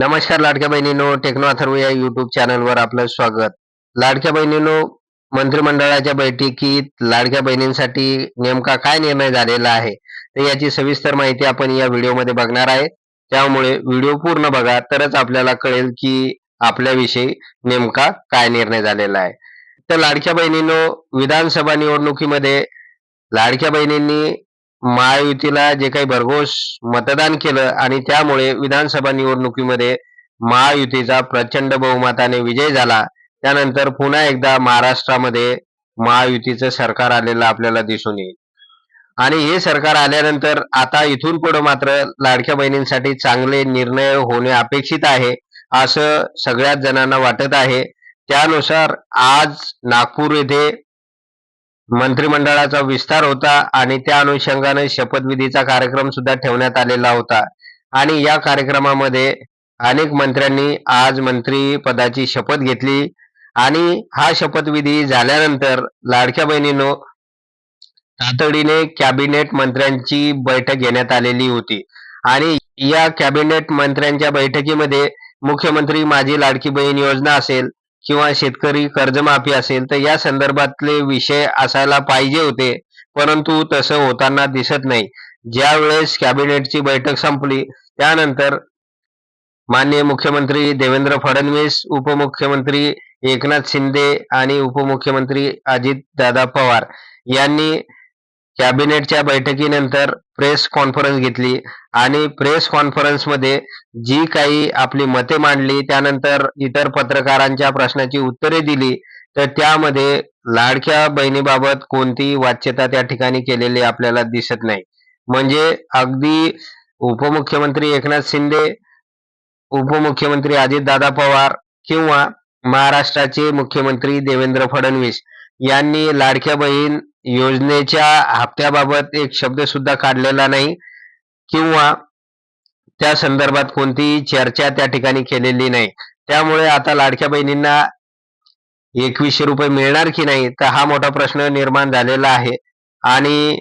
नमस्कार लाडक्या बहिणीनो टेक्नो अथर्व या युट्यूब चॅनलवर आपलं स्वागत. लाडक्या बहिणीनो मंत्रिमंडळाच्या बैठकीत लाडक्या बहिणींसाठी नेमका काय निर्णय झालेला आहे तर याची सविस्तर माहिती आपण या व्हिडिओमध्ये बघणार आहे. त्यामुळे व्हिडिओ पूर्ण बघा तरच आपल्याला कळेल की आपल्याविषयी नेमका काय निर्णय झालेला आहे. तर लाडक्या बहिणीनो विधानसभा निवडणुकीमध्ये लाडक्या बहिणींनी महायुतीला जे काही भरघोस मतदान केलं आणि त्यामुळे विधानसभा निवडणुकीमध्ये महायुतीचा प्रचंड बहुमताने विजय झाला. त्यानंतर पुन्हा एकदा महाराष्ट्रामध्ये महायुतीचं सरकार आलेलं आपल्याला दिसून येईल. आणि हे सरकार आल्यानंतर आता इथून पुढे मात्र लाडक्या बहिणींसाठी चांगले निर्णय होणे अपेक्षित आहे असं सगळ्याच जणांना वाटत आहे. त्यानुसार आज नागपूर येथे मंत्रिमंडळाचा विस्तार होता आणि त्या अनुषंगाने शपथविधीचा कार्यक्रम सुद्धा ठेवण्यात आलेला होता. आणि या कार्यक्रमामध्ये अनेक मंत्र्यांनी आज मंत्री पदाची शपथ घेतली आणि हा शपथविधी झाल्यानंतर लाडक्या बहिणीनो तातडीने कॅबिनेट मंत्र्यांची बैठक घेण्यात आलेली होती. आणि या कॅबिनेट मंत्र्यांच्या बैठकीमध्ये मुख्यमंत्री माझी लाडकी बहीण योजना असेल किंवा शेतकरी कर्जमाफी असेल तर या संदर्भातले विषय असायला पाहिजे होते. परंतु तसं होताना दिसत नाही. ज्या वेळेस कॅबिनेटची बैठक संपली त्यानंतर माननीय मुख्यमंत्री देवेंद्र फडणवीस उपमुख्यमंत्री एकनाथ शिंदे आणि उपमुख्यमंत्री अजित दादा पवार यांनी कॅबिनेटच्या बैठकीनंतर प्रेस कॉन्फरन्स घेतली आणि प्रेस कॉन्फरन्समध्ये जी काही आपली मते मांडली त्यानंतर इतर पत्रकारांच्या प्रश्नाची उत्तरे दिली तर त्यामध्ये लाडक्या बहिणीबाबत कोणतीही वाच्यता त्या ठिकाणी केलेली आपल्याला दिसत नाही. म्हणजे अगदी उपमुख्यमंत्री एकनाथ शिंदे उपमुख्यमंत्री अजितदादा पवार किंवा महाराष्ट्राचे मुख्यमंत्री देवेंद्र फडणवीस यांनी लाडक्या बहीण योजनेच्या हप्त्याबाबत एक शब्द सुद्धा काढलेला नाही किंवा त्या संदर्भात कोणतीही चर्चा त्या ठिकाणी केलेली नाही. त्यामुळे आता लाडक्या बहिणींना एकवीसशे रुपये मिळणार की नाही तर हा मोठा प्रश्न निर्माण झालेला आहे. आणि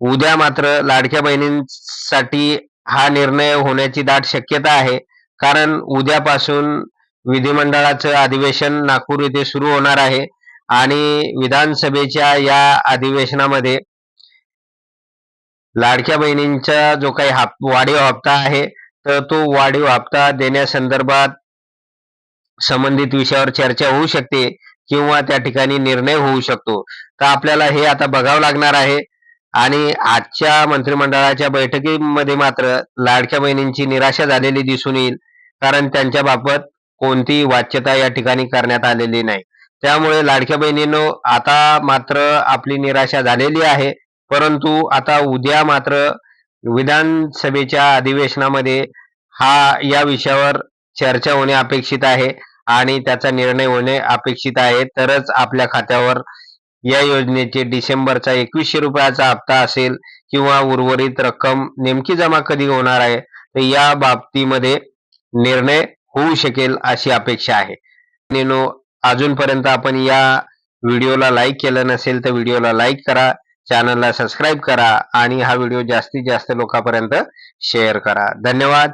उद्या मात्र लाडक्या बहिणींसाठी हा निर्णय होण्याची दाट शक्यता आहे. कारण उद्यापासून विधिमंडळाचं अधिवेशन नागपूर येथे सुरू होणार आहे. आणि विधानसभेच्या या अधिवेशनामध्ये लाडक्या बहिणींचा जो काही हाप वाढीव हप्ता आहे तर तो वाढीव हप्ता देण्यासंदर्भात संबंधित विषयावर चर्चा होऊ शकते किंवा त्या ठिकाणी निर्णय होऊ शकतो. तर आपल्याला हे आता बघावं लागणार आहे. आणि आजच्या मंत्रिमंडळाच्या बैठकीमध्ये मात्र लाडक्या बहिणींची निराशा झालेली दिसून येईल कारण त्यांच्याबाबत कोणतीही वाच्यता या ठिकाणी करण्यात आलेली नाही. त्यामुळे लाडक्या बहिणीनो आता मात्र आपली निराशा झालेली आहे. परंतु आता उद्या मात्र विधानसभेच्या अधिवेशनामध्ये हा या विषयावर चर्चा होणे अपेक्षित आहे आणि त्याचा निर्णय होणे अपेक्षित आहे. तरच आपल्या खात्यावर या योजनेचे डिसेंबरचा एकवीसशे रुपयाचा हप्ता असेल किंवा उर्वरित रक्कम नेमकी जमा कधी होणार आहे तर या बाबतीमध्ये निर्णय होऊ शकेल अशी अपेक्षा आहे. नेनो अजूनपर्यंत आपण या व्हिडिओला लाईक केलं नसेल तर व्हिडिओला लाईक करा चॅनलला सबस्क्राईब करा आणि हा व्हिडिओ जास्तीत जास्त लोकांपर्यंत शेअर करा. धन्यवाद.